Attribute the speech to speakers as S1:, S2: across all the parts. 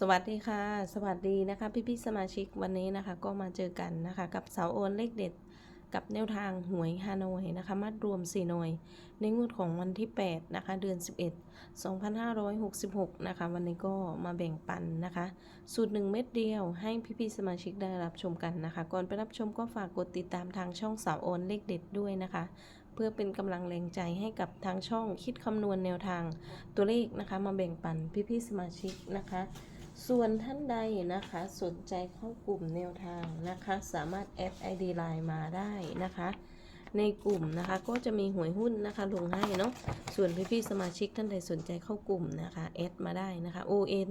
S1: สวัสดีค่ะ สวัสดีนะคะพี่พี่สมาชิกวันนี้นะคะก็มาเจอกันนะคะกับเสาโอนเลขเด็ดกับแนวทางหวยฮานอยนะคะมัดรวม4หน่วย ในงวดของวันที่ 8 นะคะ เดือน 11 2566 นะคะ วันนี้ก็มาแบ่งปันนะคะ สูตร 1 เม็ดเดียวให้พี่พี่ๆสมาชิกได้รับชมกันนะคะ ก่อนไปรับชมก็ฝากกดติดตามทางช่องเสาโอนเลขเด็ดด้วยนะคะ เพื่อเป็นกำลังแรงใจให้กับทางช่องคิดคำนวณแนวทางตัวเลขนะคะ มาแบ่งปันพี่พี่ๆสมาชิกนะคะ ส่วนท่านใดนะคะสนใจเข้ากลุ่มแนวทางนะคะ สามารถแอด ID Line มาได้นะคะ ในกลุ่มนะคะก็จะมีหวยหุ้นนะคะลงให้เนาะส่วนพี่ๆสมาชิกท่านใดสนใจเข้ากลุ่มนะคะแอดมาได้นะคะ ON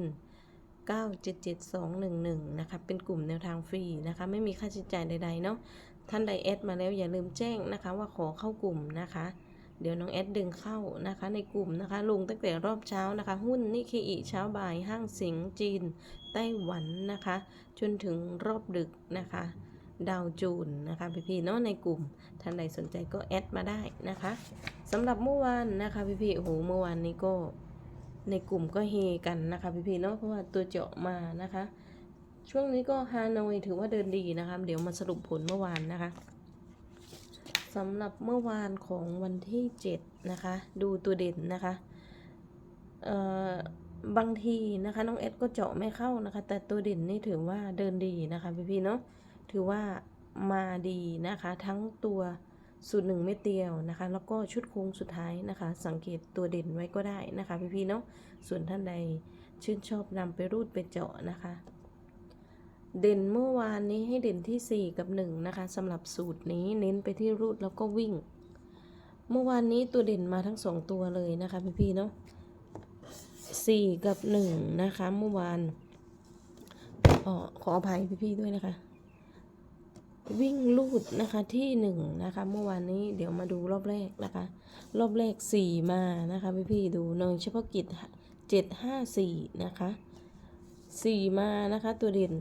S1: 977211 นะคะ เป็นกลุ่มแนวทางฟรีนะคะ ไม่มีค่าใช้จ่ายใดๆเนาะท่านใดแอดมาแล้วอย่าลืมแจ้งนะคะ ว่าขอเข้ากลุ่มนะคะ เดี๋ยวน้องแอดดึงเข้านะคะในกลุ่มนะคะ ลงตั้งแต่รอบเช้านะคะ หุ้นนิเคอิเช้าบ่ายห้างสิงห์จีน ไต้หวันนะคะ จนถึงรอบดึกนะคะ ดาวจูนนะคะพี่ๆเนาะในกลุ่มท่านใดสนใจก็แอดมาได้นะคะสำหรับเมื่อวานนะคะพี่ๆโอ้โหเมื่อวานนี้ก็ในกลุ่มก็เฮกันนะคะพี่ๆเนาะเพราะว่าตัวเจาะมานะคะ ช่วงนี้ก็ฮานอยถือว่าเดินดีนะคะ เดี๋ยวมาสรุปผลเมื่อวานนะคะ สำหรับเมื่อวานของวันที่7นะคะ ดูตัวเด่นนะคะเอ่อบางทีนะคะน้องเอสก็เจาะไม่เข้านะคะ แต่ตัวเด่นนี่ถือว่าเดินดีนะคะพี่ๆเนาะถือว่ามาดีนะคะ ทั้งตัวสูตรหนึ่งเม็ดเดียวนะคะ แล้วก็ชุดโค้งสุดท้ายนะคะ สังเกตตัวเด่นไว้ก็ได้นะคะ พี่ๆเนาะส่วนท่านใดชื่นชอบนำไปรูดไปเจาะนะคะ เด่นเมื่อวานนี้ให้เด่นที่ 4 กับ 1 นะคะสำหรับสูตรนี้เน้นไปที่รูดแล้วก็วิ่ง เมื่อวานนี้ตัวเด่นมาทั้ง 2 ตัวเลยนะคะพี่ๆเนาะ4 กับ 1 นะคะเมื่อวานออขออภัยพี่ๆด้วยนะคะ วิ่งลูดนะคะที่ 1 นะคะ เมื่อวานนี้เดี๋ยวมาดูรอบแรกนะคะ รอบแรก 4 มานะคะพี่ๆดูหน่อยเฉพาะกิจ754 นะคะ 4 มานะคะตัวเด่น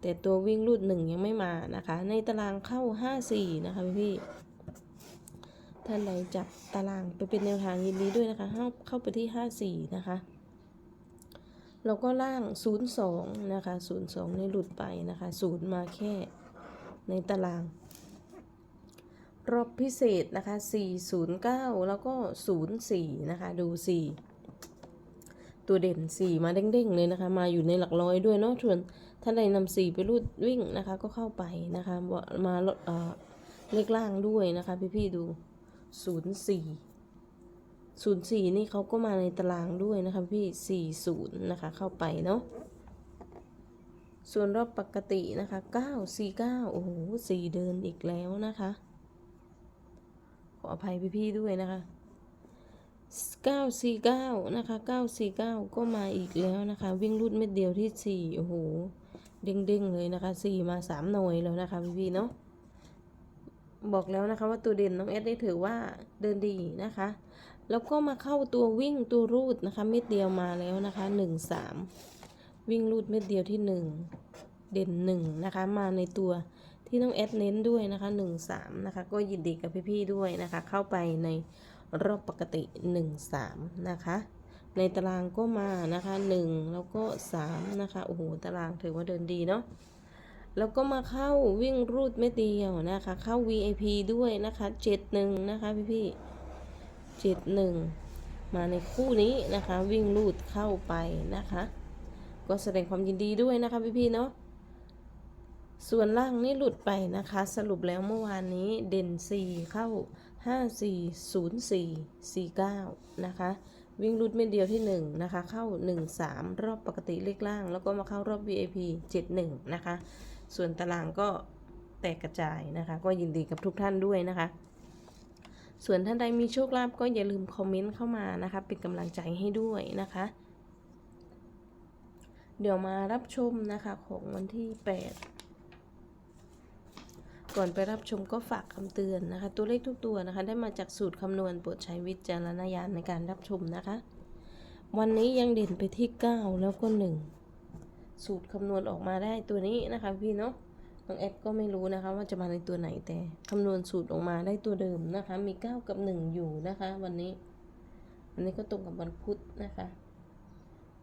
S1: แต่ตัววิ่งรูดหนึ่งยังไม่มานะคะ ในตารางเข้า 54 นะคะพี่พี่ท่านใดจับตารางไปเป็นแนวทางยินดีด้วยนะคะ เข้าเข้าไปที่ 54 นะคะ แล้วก็ล่าง 02 นะคะ 02นี่หลุดไปนะคะ0มาแค่ในตาราง รอบพิเศษนะคะ 409 แล้วก็ 04 นะคะ ดู 4 ตัวเด่น 4 มาเด้งๆเลยนะคะ มาอยู่ในหลักร้อยด้วยเนาะส่วน ท่านใดนำสี่ไปรูดวิ่งนะคะ ก็เข้าไปนะคะมาเลขล่างด้วยนะคะ พี่ๆดูศูนย์สี่ศูนย์สี่นี่เขาก็มาในตารางด้วยนะคะพี่สี่ศูนย์นะคะเข้าไปเนาะส่วนรอบปกตินะคะเก้าสี่เก้าโอ้โหสี่เดินอีกแล้วนะคะ ขออภัยพี่ๆด้วยนะคะ949นะคะ949ก็มาอีกแล้วนะคะ วิ่งรูดเม็ดเดียวที่4โอ้โห เด้งๆเลยนะคะ4มา3หน่วยแล้วนะคะพี่ๆเนาะบอกแล้วนะคะว่าตัวเด่นน้องเอสได้ถือว่าเดินดีนะคะ แล้วก็มาเข้าตัววิ่งตัวรูดนะคะเม็ดเดียวมาแล้วนะคะ1 3วิ่งรูดเม็ดเดียวที่1เด่น1นะคะมาในตัวที่น้องเอสเน้นด้วยนะคะ1 3นะคะก็ยินดีกับพี่ๆด้วยนะคะ เข้าไปในรอบปกติ1 3นะคะ ในตารางก็มานะคะ 1 แล้วก็ 3 นะคะ โอ้โห ตารางถือว่าเดินดีเนาะแล้วก็มาเข้าวิ่งรูดไม่เดียวนะคะ เข้า VIP ด้วยนะคะ 71 นะคะพี่พี่71 มาในคู่นี้นะคะ วิ่งรูดเข้าไปนะคะ ก็แสดงความยินดีด้วยนะคะพี่พี่เนาะส่วนล่างนี่หลุดไปนะคะ สรุปแล้วเมื่อวานนี้เด่น 4 เข้า 5 4 0 4 4 9 นะคะ วิ่งรุดเม็ดเดียวที่ 1 นะคะ เข้า 1 3 รอบปกติเลขล่าง แล้วก็มาเข้ารอบ VIP 71 นะคะ ส่วนตารางก็แตกกระจายนะคะ ก็ยินดีกับทุกท่านด้วยนะคะ ส่วนท่านใดมีโชคลาภก็อย่าลืมคอมเมนต์เข้ามานะคะ เป็นกำลังใจให้ด้วยนะคะ เดี๋ยวมารับชมนะคะของวันที่ 8 ก่อนไปรับชมก็ฝากคำเตือนนะคะ ตัวเลขทุกตัวนะคะ ได้มาจากสูตรคำนวณโปรดใช้วิจารณญาณในการรับชมนะคะ วันนี้ยังเด่นไปที่ 9 แล้วก็ 1 สูตรคำนวณออกมาได้ตัวนี้นะคะพี่เนาะน้องแอดก็ไม่รู้นะคะ ว่าจะมาในตัวไหนแต่คำนวณสูตรออกมาได้ตัวเดิมนะคะ มี 9 กับ 1 อยู่นะคะ วันนี้วันนี้ก็ตรงกับวันพุธนะคะ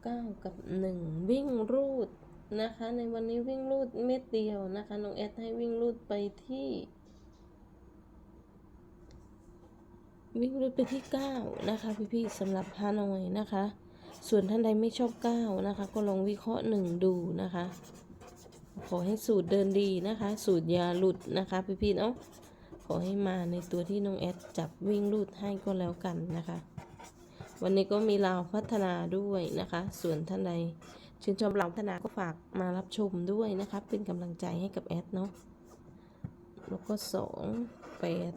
S1: เก้ากับหนึ่งวิ่งรูด นะคะ ในวันนี้วิ่งรูดเม็ดเดียวนะคะน้องแอดให้วิ่งรูดไปที่ วิ่งรูดไปที่ 9 นะคะ พี่ๆสำหรับฮานอยนะคะ ส่วนท่านใดไม่ชอบ 9 นะคะ ก็ลองวิเคราะห์ 1 ดูนะคะ ขอให้สูตรเดินดีนะคะ สูตรยาหลุดนะคะ พี่ๆเนาะขอให้มาในตัวที่น้องแอดจับวิ่งรูดให้ก็แล้วกันนะคะ วันนี้ก็มีลาวพัฒนาด้วยนะคะ ส่วนท่านใด ชื่นชอบลาวพัฒนาก็ฝากมารับชมด้วยนะคะเป็นกำลังใจให้กับแอดเนาะแล้วก็สองแปด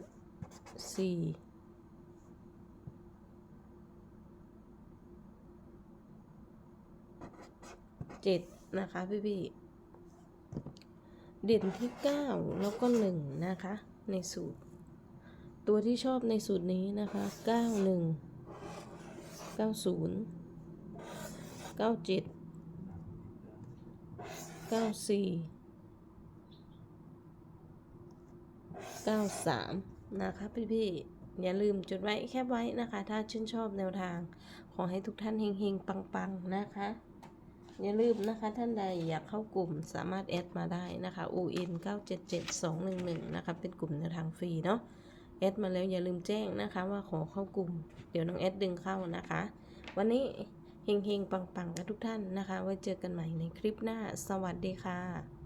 S1: สี่เจ็ดนะคะ พี่พี่เด่นที่เก้าแล้วก็หนึ่งนะคะ ในสูตร ตัวที่ชอบในสูตรนี้นะคะเก้าหนึ่งเก้าศูนย์เก้าเจ็ด เก้าสี่เก้าสามนะคะพี่ๆอย่าลืมจดไว้แคบไว้นะคะ ถ้าชื่นชอบแนวทาง ขอให้ทุกท่านเฮงๆ ปังๆ นะคะ อย่าลืมนะคะท่านใดอยากเข้ากลุ่มสามารถแอดมาได้นะคะ UN 977211 นะคะ เป็นกลุ่มแนวทางฟรีเนาะแอดมาแล้วอย่าลืมแจ้งนะคะว่าขอเข้ากลุ่ม เดี๋ยวน้องแอดดึงเข้านะคะ วันนี้ เฮงๆ ปังๆ กันทุกท่านนะคะ ไว้เจอกันใหม่ในคลิปหน้า สวัสดีค่ะ